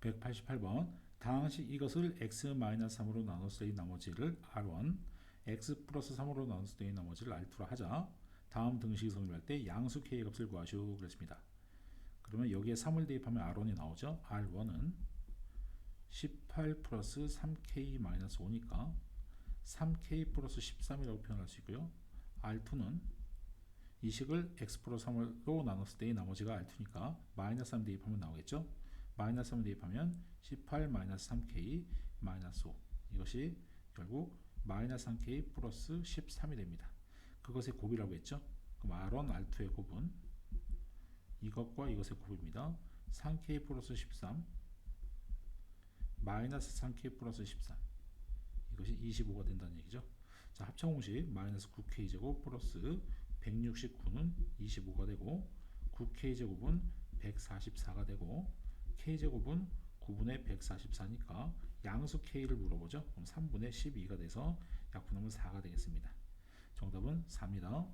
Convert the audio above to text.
188번 당시 이것을 x-3으로 나눴을 때의 나머지를 r1 x 플러스 3으로 나눴을 때의 나머지를 r2로 하자. 다음 등식이 성립할 때 양수 k의 값을 구하시오 그랬습니다. 그러면 여기에 3을 대입하면 r1이 나오죠. r1은 18 플러스 3k 마이너스 5니까 3k 플러스 13이라고 표현할 수 있고요. r2는 이 식을 x 플러스 3으로 나눴을 때의 나머지가 r2니까 마이너스 3 대입하면 나오겠죠 마이너스 3 대입하면 18 마이너스 3k 마이너스 5 이것이 결국 마이너스 3k 플러스 13이 됩니다. 그것의 곱이라고 했죠. 그럼 R1, R2의 곱은 이것과 이것의 곱입니다. 3k 플러스 13 마이너스 3k 플러스 13 이것이 25가 된다는 얘기죠. 자 합차 공식 마이너스 9k 제곱 플러스 169는 25가 되고 9k 제곱은 144가 되고 k제곱은 9분의 144니까 양수 k를 물어보죠. 그럼 3분의 12가 돼서 약분하면 4가 되겠습니다. 정답은 4입니다.